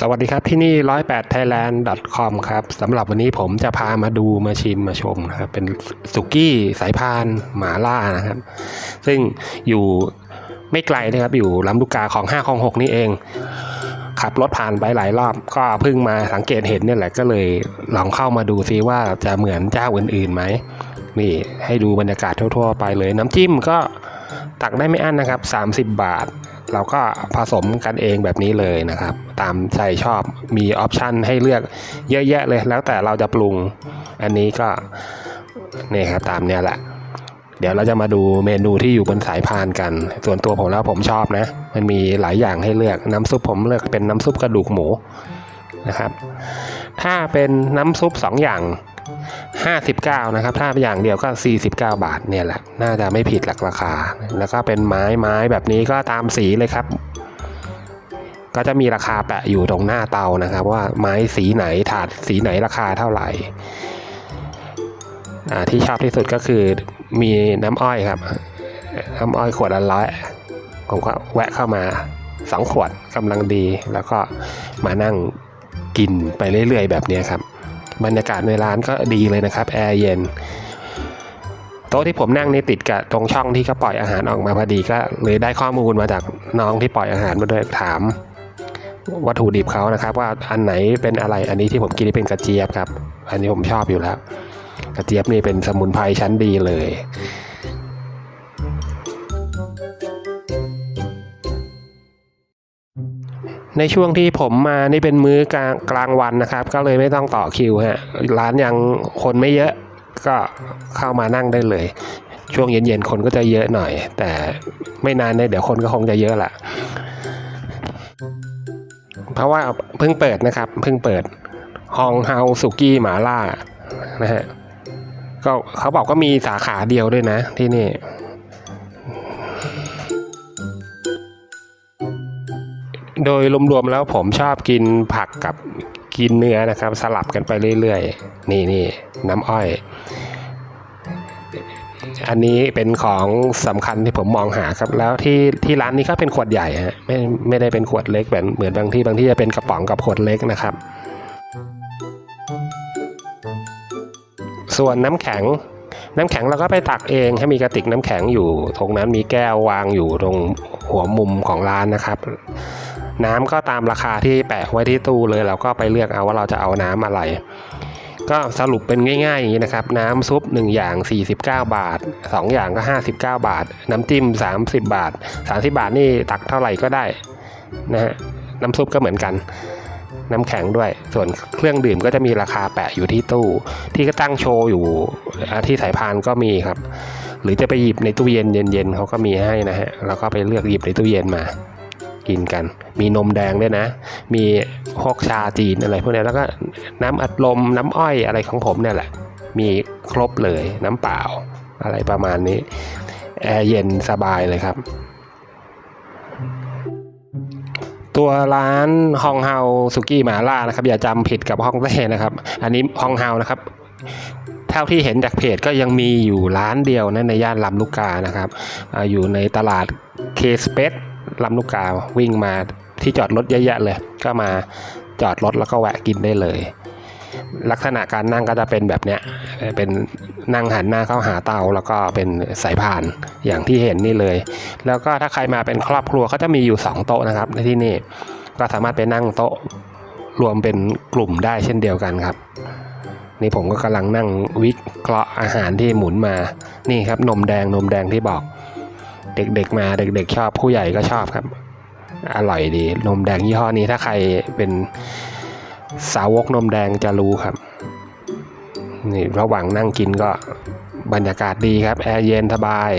สวัสดีครับที่นี่ 108 thailand com ครับสำหรับวันนี้ผมจะพามาดูมาชิมมาชมนะครับเป็นสุกี้สายพานหมาล่านะครับ ซึ่งอยู่ไม่ไกลนะครับ อยู่ลำลูกกาของ5ของ6นี่เอง ขับรถผ่านไปหลายรอบ ก็เพิ่งมาสังเกตเห็นเนี่ยแหละก็เลยลองเข้ามาดูซิว่าจะเหมือนเจ้าอื่นๆไหมนี่ให้ดูบรรยากาศทั่วๆไปเลย น้ำจิ้มก็ตักได้ไม่อั้นนะครับ 30 บาท เราก็ผสมกันเองแบบนี้เลยนะครับ ตามใจชอบมีออปชันให้เลือกเยอะแยะเลยแล้วแต่เราจะปรุง อันนี้ก็นี่ครับตามเนี้ยแหละ เดี๋ยวเราจะมาดูเมนูที่อยู่บนสายพานกัน ส่วนตัวผมแล้วผมชอบนะ มันมีหลายอย่างให้เลือกน้ำซุปผมเลือกเป็นน้ำซุปกระดูกหมูนะครับ ถ้าเป็นน้ำซุป2อย่าง 59 นะครับ ถ้าอย่างเดียวก็ 49 บาทเนี่ยแหละ น่าจะไม่ผิดหลักราคา แล้วก็เป็นไม้ไม้แบบนี้ก็ตามสีเลยครับ ก็จะมีราคาแปะอยู่ตรงหน้าเตานะครับ ว่าไม้สีไหนถาดสีไหนราคาเท่าไหร่ที่ชอบที่สุดก็คือมีน้ำอ้อยครับ น้ำอ้อยขวดละร้อยผมก็แวะเข้ามาสองขวดกำลังดี แล้วก็มานั่งกินไปเรื่อยๆ แบบนี้ครับ บรรยากาศในร้านก็ดีเลยนะครับแอร์เย็นโต๊ะที่ผมนั่งนี่ติดกับตรงช่องที่เขาปล่อยอาหารออกมาพอดีก็เลยได้ข้อมูลมาจากน้องที่ปล่อยอาหารมาด้วยถาม วัตถุดิบเขานะครับ ว่าอันไหนเป็นอะไรอันนี้ที่ผมกินนี่เป็นกระเจี๊ยบครับ อันนี้ผมชอบอยู่แล้ว กระเจี๊ยบนี่เป็นสมุนไพรชั้นดีเลย ในช่วงที่ผมมานี่เป็นมื้อกลางกลางวันนะครับ ก็เลยไม่ต้องต่อคิวฮะร้านยังคนไม่เยอะก็เข้ามานั่งได้เลย ช่วงเย็นๆคนก็จะเยอะหน่อย แต่ไม่นานเนี่ยเดี๋ยวคนก็คงจะเยอะละเพราะว่าเพิ่งเปิดนะครับเพิ่งเปิดฮองเฮาสุกี้หมาล่านะฮะก็เขาบอกก็มีสาขาเดียวด้วยนะที่นี่ โดยรวมๆแล้วผมชอบกินผักกับกินเนื้อนะครับ สลับกันไปเรื่อยๆ นี่นี่น้ำอ้อย อันนี้เป็นของสำคัญที่ผมมองหาครับ แล้วที่ที่ร้านนี้ก็เป็นขวดใหญ่ฮะไม่ไม่ได้เป็นขวดเล็กแบบเหมือนบางที่บางที่จะเป็นกระป๋องกับขวดเล็กนะครับ ส่วนน้ำแข็งน้ำแข็งเราก็ไปตักเองให้มีกระติกน้ำแข็งอยู่ ตรงนั้นมีแก้ววางอยู่ตรงหัวมุมของร้านนะครับ น้ำก็ตามราคาที่แปะไว้ที่ตู้เลยเราก็ไปเลือกเอาว่าเราจะเอาน้ำอะไร ก็สรุปเป็นง่ายๆอย่างนี้นะครับ น้ำซุป 1 อย่าง 49 บาท 2 อย่างก็ 59 บาท น้ำจิ้ม 30 บาท 30 บาทนี่ตักเท่าไหร่ก็ได้นะฮะน้ำซุปก็เหมือนกันน้ำแข็งด้วย ส่วนเครื่องดื่มก็จะมีราคาแปะอยู่ที่ตู้ ที่ก็ตั้งโชว์อยู่ที่สายพานก็มีครับ หรือจะไปหยิบในตู้เย็นเย็นๆเขาก็มีให้นะฮะ แล้วก็ไปเลือกหยิบในตู้เย็นมา กินกัน มีนมแดงด้วยนะ มีพวกชาจีนอะไรพวกนี้แล้วก็น้ำอัดลมน้ำอ้อยอะไรของผมเนี่ยแหละ มีครบเลยน้ำเปล่าอะไรประมาณนี้ แอร์เย็นสบายเลยครับ ตัวร้านฮองเฮาสุกี้หมาล่านะครับ อย่าจำผิดกับฮองเต้นะครับ อันนี้ฮองเฮานะครับเท่าที่เห็นจากเพจก็ยังมีอยู่ร้านเดียวนะในย่านลำลูกกานะครับออยู่ในตลาดเคสเปซ ลำลูกกาวิ่งมาที่จอดรถเยอะแยะเลย ก็มาจอดรถแล้วก็แวะกินได้เลย ลักษณะการนั่งก็จะเป็นแบบเนี้ยเป็นนั่งหันหน้าเข้าหาเตาแล้วก็เป็นสายพานอย่างที่เห็นนี่เลย แล้วก็ถ้าใครมาเป็นครอบครัวก็จะมีอยู่ 2 โต๊ะนะครับในที่นี่ก็สามารถไปนั่งโต๊ะรวมเป็นกลุ่มได้เช่นเดียวกันครับ นี่ผมก็กำลังนั่งวิเคราะห์อาหารที่หมุนมานี่ครับนมแดงนมแดงที่บอก เด็กๆมาเด็กๆชอบผู้ใหญ่ก็ชอบครับ อร่อยดีนมแดงยี่ห้อนี้ถ้าใครเป็นสาวกนมแดงจะรู้ครับนี่ระหว่างนั่งกินก็บรรยากาศดีครับแอร์เย็นสบาย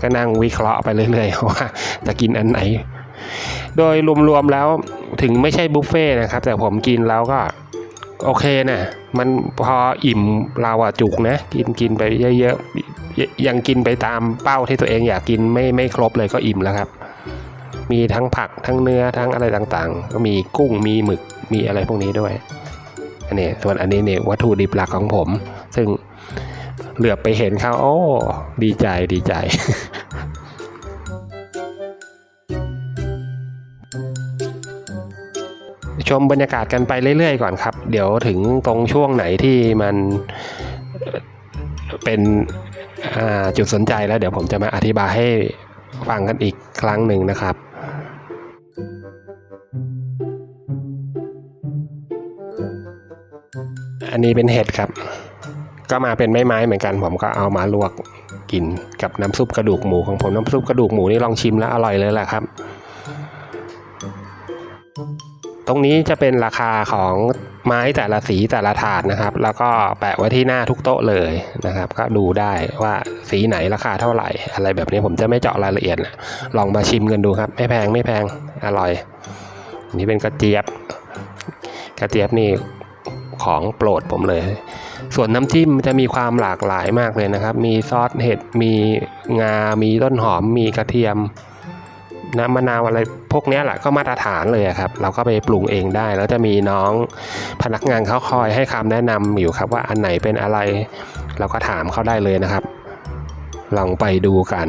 ก็นั่งวิเคราะห์ไปเรื่อยๆว่าจะกินอันไหน โดยรวมๆแล้วถึงไม่ใช่บุฟเฟ่นะครับ แต่ผมกินแล้วก็โอเคนะมันพออิ่มเราอะจุกนะ กินกินไปเยอะๆ ยังกินไปตามเป้าที่ตัวเองอยากกินไม่ไม่ครบเลยก็อิ่มแล้วครับ มีทั้งผักทั้งเนื้อทั้งอะไรต่างๆ ก็มีกุ้งมีหมึกมีอะไรพวกนี้ด้วยอันนี้ส่วนอันนี้เนี่ยวัตถุดิบหลักของผม ซึ่งเหลือบไปเห็นเขาโอ้ดีใจดีใจชมบรรยากาศกันไปเรื่อยๆก่อนครับ เดี๋ยวถึงตรงช่วงไหนที่มันเป็น จุดสนใจแล้วเดี๋ยวผมจะมาอธิบายให้ฟังกันอีกครั้งหนึ่งนะครับอันนี้เป็นเห็ดครับ ก็มาเป็นไม้ๆเหมือนกัน ผมก็เอามาลวกกินกับน้ำซุปกระดูกหมูของผมน้ำซุปกระดูกหมูนี่ลองชิมแล้วอร่อยเลยแหละครับ ตรงนี้จะเป็นราคาของ ไม้แต่ละสีแต่ละถาดนะครับ แล้วก็แปะไว้ที่หน้าทุกโต๊ะเลยนะครับ ก็ดูได้ว่าสีไหนราคาเท่าไหร่ อะไรแบบนี้ผมจะไม่เจาะรายละเอียดนะลองมาชิมกันดูครับ ไม่แพงไม่แพงอร่อยอันนี้เป็นกระเจี๊ยบ กระเจี๊ยบนี่ของโปรดผมเลย ส่วนน้ำจิ้มจะมีความหลากหลายมากเลยนะครับ มีซอสเห็ดมีงา มีต้นหอม มีกระเทียม น้ำมะนาวอะไรพวกนี้แหละก็มาตรฐานเลยครับ เราก็ไปปรุงเองได้ แล้วจะมีน้องพนักงานเขาคอยให้คำแนะนำอยู่ครับว่าอันไหนเป็นอะไร เราก็ถามเขาได้เลยนะครับ ลองไปดูกัน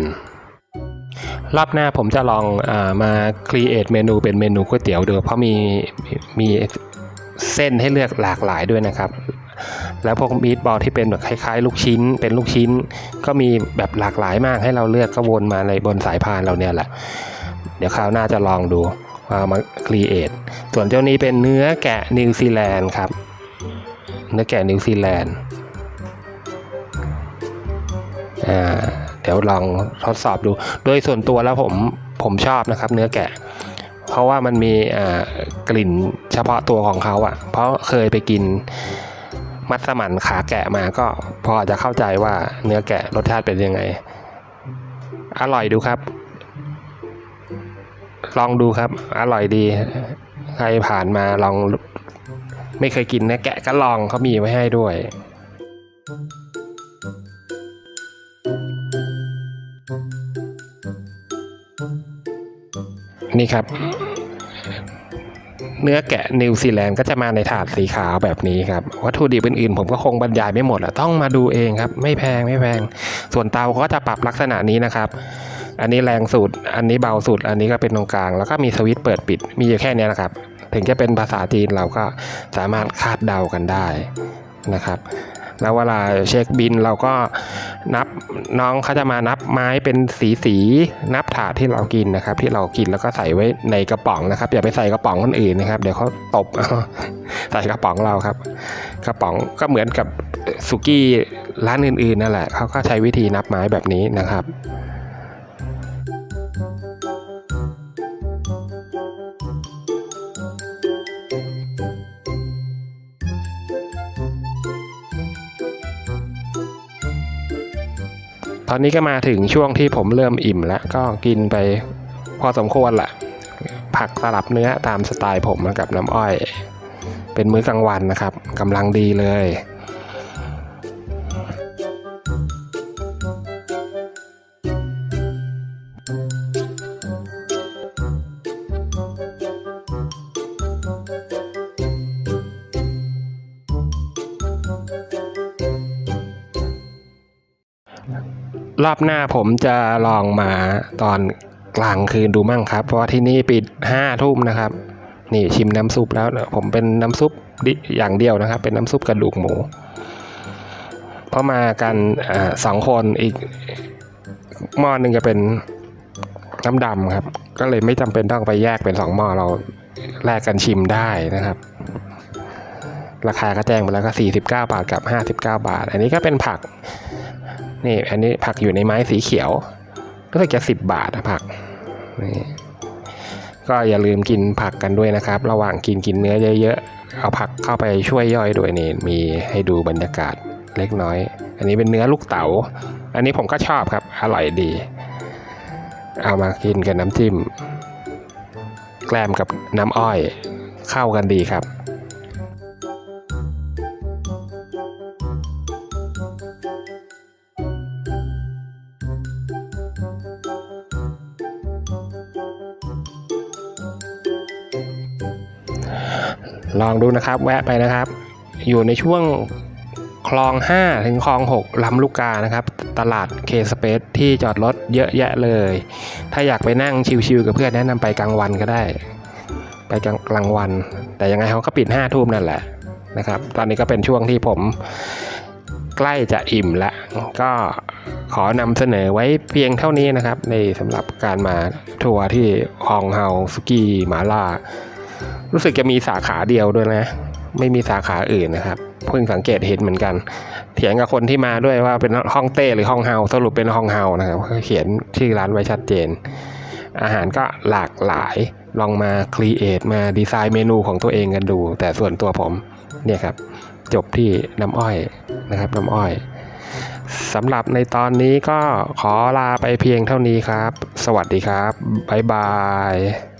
รอบหน้าผมจะลองอามาครีเอทเมนูเป็นเมนูก๋วยเตี๋ยวดูเพราะมีมีเส้นให้เลือกหลากหลายด้วยนะครับ แล้วพวกมีดบอลที่เป็นแบบคล้ายๆ ลูกชิ้น เป็นลูกชิ้น ก็มีแบบหลากหลายมากให้เราเลือกก็วนมาในบนสายพานเราเนี่ยแหละ เดี๋ยวคราวหน้าจะลองดูเอามาครีเอทส่วนเจ้านี้เป็นเนื้อแกะนิวซีแลนด์ครับ เนื้อแกะนิวซีแลนด์อ่าเดี๋ยวลองทดสอบดู โดยส่วนตัวแล้วผมผมชอบนะครับ เนื้อแกะ เพราะว่ามันมีอ่ากลิ่นเฉพาะตัวของเขาอะ่ะ เพราะเคยไปกินมัสมั่นขาแกะมาก็พอจะเข้าใจว่าเนื้อแกะรสชาติเป็นยังไง อร่อยดูครับ ลองดูครับ อร่อยดี ใครผ่านมาลองไม่เคยกินนะแกะก็ลองเขามีไว้ให้ด้วยนี่ครับ เนื้อแกะนิวซีแลนด์ก็จะมาในถาดสีขาวแบบนี้ครับ วัตถุดิบอื่นๆ ผมก็คงบรรยายไม่หมดอะต้องมาดูเองครับ ไม่แพงไม่แพง ส่วนเตาเขาก็จะปรับลักษณะนี้นะครับ อันนี้แรงสุด อันนี้เบาสุด อันนี้ก็เป็นตรงกลาง แล้วก็มีสวิตช์เปิดปิด มีอยู่แค่เนี้ยนะครับ ถึงจะเป็นภาษาจีนเราก็สามารถคาดเดากันได้นะครับ แล้วเวลาเช็คบินเราก็นับน้องเขาจะมานับไม้เป็นสีสีๆนับถาดที่เรากินนะครับ ที่เรากินแล้วก็ใส่ไว้ในกระป๋องนะครับอย่าไปใส่กระป๋องคนอื่นนะครับ เดี๋ยวเขาตบใส่กระป๋องเราครับ กระป๋องก็เหมือนกับสุกี้ร้านอื่นๆนั่นแหละเขาก็ใช้วิธีนับไม้แบบนี้นะครับ ตอนนี้ก็มาถึงช่วงที่ผมเริ่มอิ่มแล้ว ก็กินไปพอสมควรแหละผักสลับเนื้อตามสไตล์ผมกับน้ำอ้อย เป็นมื้อกลางวันนะครับกำลังดีเลย รอบหน้าผมจะลองมาตอนกลางคืนดูมั่งครับ เพราะว่าที่นี่ปิดห้าทุ่มนะครับ นี่ชิมน้ำซุปแล้วนะผมเป็นน้ำซุปดิอย่างเดียวนะครับ เป็นน้ำซุปกระดูกหมูเพราะมากันอสองคนอีกหม้อหนึ่งจะเป็นน้ำดำครับ ก็เลยไม่จำเป็นต้องไปแยกเป็นสองหม้อเราแลกกันชิมได้นะครับ ราคาก็แจ้งไปแล้วก็49 บาทกับ 59 บาท อันนี้ก็เป็นผัก นี่อันนี้ผักอยู่ในไม้สีเขียวก็จะสิบบาทนะผักนี่ก็อย่าลืมกินผักกันด้วยนะครับ ระหว่างกินกินเนื้อเยอะๆเอาผักเข้าไปช่วยย่อยด้วยนี่มีให้ดูบรรยากาศเล็กน้อย อันนี้เป็นเนื้อลูกเต๋า อันนี้ผมก็ชอบครับ อร่อยดี เอามากินกับน้ำจิ้ม แกล้มกับน้ำอ้อยเข้ากันดีครับ ลองดูนะครับ แวะไปนะครับ อยู่ในช่วงคลอง 5 ถึงคลอง 6ลำลูกกานะครับ ตลาดเคสเปซที่จอดรถเยอะแยะเลย ถ้าอยากไปนั่งชิวๆกับเพื่อนแนะนำไปกลางวันก็ได้ ไปกลางกลางวัน แต่ยังไงเขาก็ปิดห้าทุ่มนั่นแหละนะครับ ตอนนี้ก็เป็นช่วงที่ผมใกล้จะอิ่มแล้วก็ขอนำเสนอไว้เพียงเท่านี้นะครับ ในสำหรับการมาทัวร์ที่ฮองเฮาสุกี้หมาล่า รู้สึกจะมีสาขาเดียวด้วยนะ ไม่มีสาขาอื่นนะครับ เพิ่งสังเกตเห็นเหมือนกัน เถียงกับคนที่มาด้วยว่าเป็นห้องเต้หรือห้องเฮาสรุปเป็นห้องเฮานะครับเขียนชื่อร้านไว้ชัดเจน อาหารก็หลากหลายลองมาครีเอทมาดีไซน์เมนูของตัวเองกันดู แต่ส่วนตัวผมเนี่ยครับ จบที่น้ำอ้อยนะครับน้ำอ้อยสำหรับในตอนนี้ก็ขอลาไปเพียงเท่านี้ครับ สวัสดีครับ บ๊ายบาย